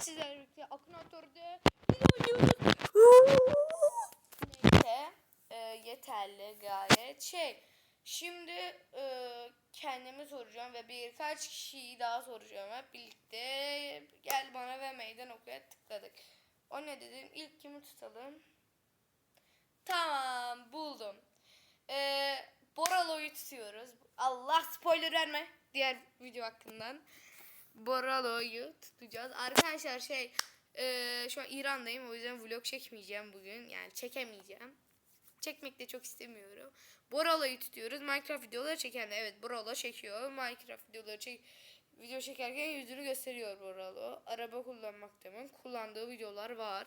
sizlerle birlikte Akınator'da biz oynuyoruz. Neyse e, yeterli gayet. Şey şimdi e, kendimi soracağım ve birkaç kişiyi daha soracağım hep birlikte. Gel bana ve meydan okuya tıkladık. O ne dedim? İlk kimi tutalım? Tamam buldum. Ee, Boralo'yu tutuyoruz. Allah spoiler verme diğer video hakkından. Boralo'yu tutacağız. Arkadaşlar şey e, şu an İran'dayım o yüzden vlog çekmeyeceğim bugün. Yani çekemeyeceğim. Çekmek de çok istemiyorum. Boralo'yu tutuyoruz. Minecraft videoları çeken evet Boralo çekiyor. Minecraft videoları çek video çekerken yüzünü gösteriyor Boralo. Araba kullanmakta mı? Kullandığı videolar var.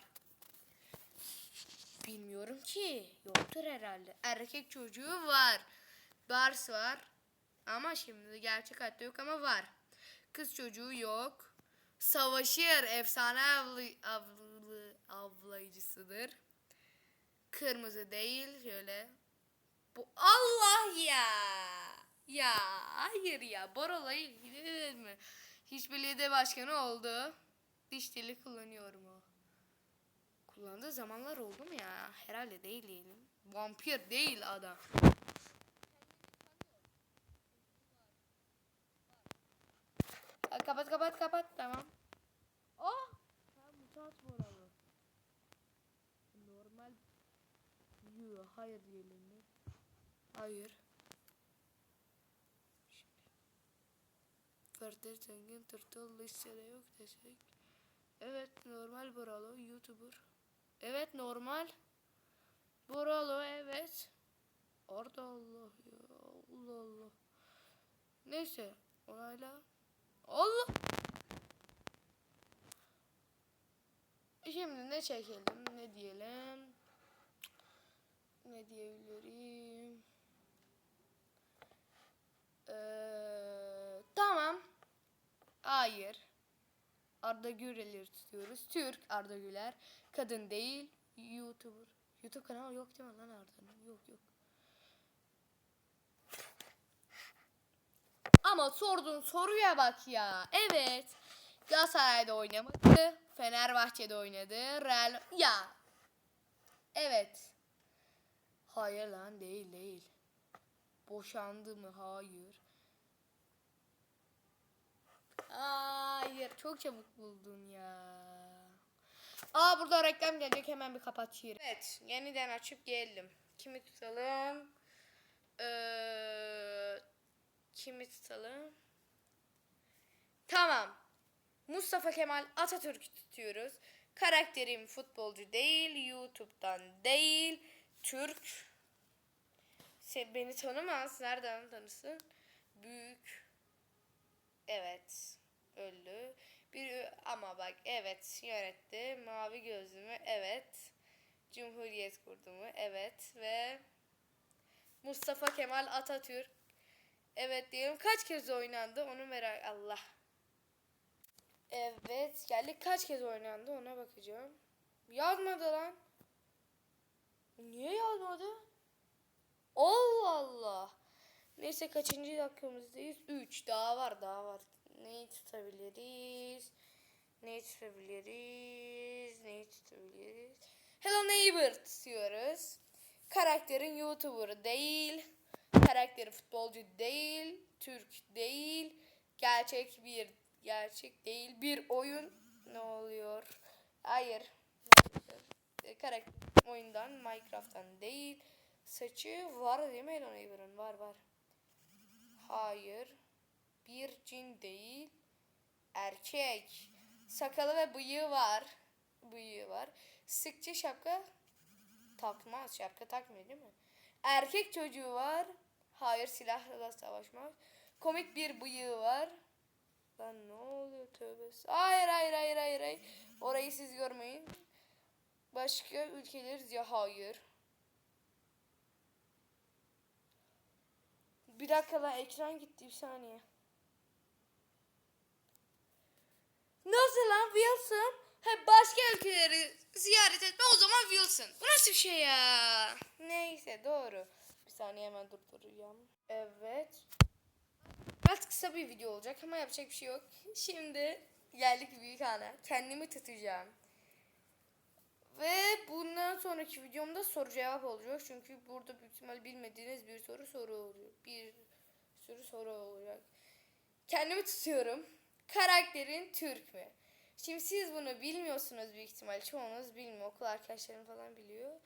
Bilmiyorum ki. Yoktur herhalde. Erkek çocuğu var. Bars var. Ama şimdi gerçek hayatta yok ama var. Kız çocuğu yok. Savaşır. Efsane avlı, avlı, avlayıcısıdır. Kırmızı değil. Şöyle. Bu Allah ya. Ya hayır ya. Borola'yı gidilir mi? Hiç belediye başkanı oldu. Diş dili kullanıyorum o. Kullandığı zamanlar oldu mu ya? Herhalde değil diyelim. Vampir değil adam. Ha, kapat kapat kapat tamam. Oh! Ha, mutant boralı. Normal. Yuh, hayır diyelim mi? Hayır. Ferder zengin tırtıl listede yok desek. Evet normal Boralo YouTuber. Evet normal. Boralo evet. Orada Allah ya Allah Allah. Neyse onayla. Allah. Şimdi ne çekelim ne diyelim. Ne diyebilirim. Ee, tamam. Hayır. Arda Güler'i tutuyoruz. Türk Arda Güler. Kadın değil. YouTuber. YouTube kanalı yok değil mi lan Arda'nın? Yok yok. Ama sorduğun soruya bak ya. Evet. Galatasaray'da oynamadı. Fenerbahçe'de oynadı. Real... Ya. Evet. Hayır lan değil değil. Boşandı mı? Hayır. Hayır çok çabuk buldun ya. Aa burada reklam gelecek hemen bir kapatayım. Evet yeniden açıp geldim. Kimi tutalım? Ee, kimi tutalım? Tamam. Mustafa Kemal Atatürk'ü tutuyoruz. Karakterim futbolcu değil, YouTube'dan değil, Türk. Sen beni tanımaz. Nereden tanısın? Büyük. Evet. Öldü. Bir ama bak evet yönetti. Mavi gözlü mü? Evet. Cumhuriyet kurdu mu? Evet ve Mustafa Kemal Atatürk. Evet diyelim. Kaç kez oynandı? Onu merak Allah. Evet geldik. Kaç kez oynandı ona bakacağım. Yazmadı lan. Niye yazmadı? Allah Allah. Neyse kaçıncı dakikamızdayız? 3. Daha var daha var. Neyi tutabiliriz? Neyi tutabiliriz? Neyi tutabiliriz? Hello Neighbor tutuyoruz. Karakterin YouTuber değil. Karakteri futbolcu değil. Türk değil. Gerçek bir gerçek değil bir oyun. Ne oluyor? Hayır. E, Karakter oyundan Minecraft'tan değil. Saçı var değil mi Hello Neighbor'ın? Var var. Hayır. Bir cin değil. Erkek. Sakalı ve bıyığı var. Bıyığı var. Sıkça şapka takmaz. Şapka takmıyor değil mi? Erkek çocuğu var. Hayır silahla da savaşmaz. Komik bir bıyığı var. Lan ne oluyor tövbe. Hayır hayır hayır hayır hayır. Orayı siz görmeyin. Başka ülkeler ya hayır. Bir dakika lan ekran gitti bir saniye. Nasıl lan Wilson? Hep başka ülkeleri ziyaret etme o zaman Wilson. Bu nasıl bir şey ya? Saniye hemen durduracağım. Evet. Biraz kısa bir video olacak ama yapacak bir şey yok. Şimdi geldik büyük ana. Kendimi tutacağım. Ve bundan sonraki videomda soru cevap olacak. Çünkü burada büyük ihtimal bilmediğiniz bir soru soru oluyor. Bir sürü soru olacak. Kendimi tutuyorum. Karakterin Türk mü? Şimdi siz bunu bilmiyorsunuz büyük ihtimal. Çoğunuz bilmiyor. Okul arkadaşlarım falan biliyor.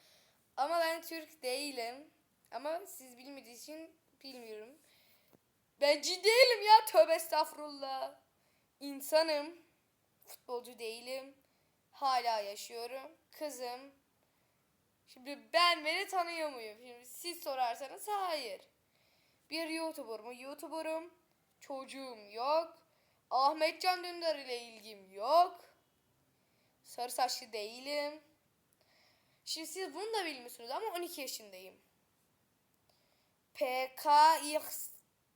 Ama ben Türk değilim. Ama siz bilmediği için bilmiyorum. Ben ciddi değilim ya. Tövbe estağfurullah. İnsanım. Futbolcu değilim. Hala yaşıyorum. Kızım. Şimdi ben beni tanıyor muyum? Şimdi siz sorarsanız hayır. Bir YouTuber mu? YouTuber'ım. Çocuğum yok. Ahmetcan Dündar ile ilgim yok. Sarı saçlı değilim. Şimdi siz bunu da bilmiyorsunuz ama 12 yaşındayım. PKX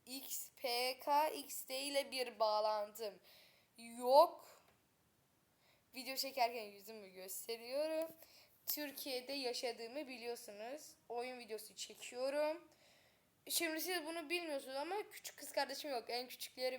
X PKXD ile bir bağlantım yok. Video çekerken yüzümü gösteriyorum. Türkiye'de yaşadığımı biliyorsunuz. Oyun videosu çekiyorum. Şimdi siz bunu bilmiyorsunuz ama küçük kız kardeşim yok. En küçükleri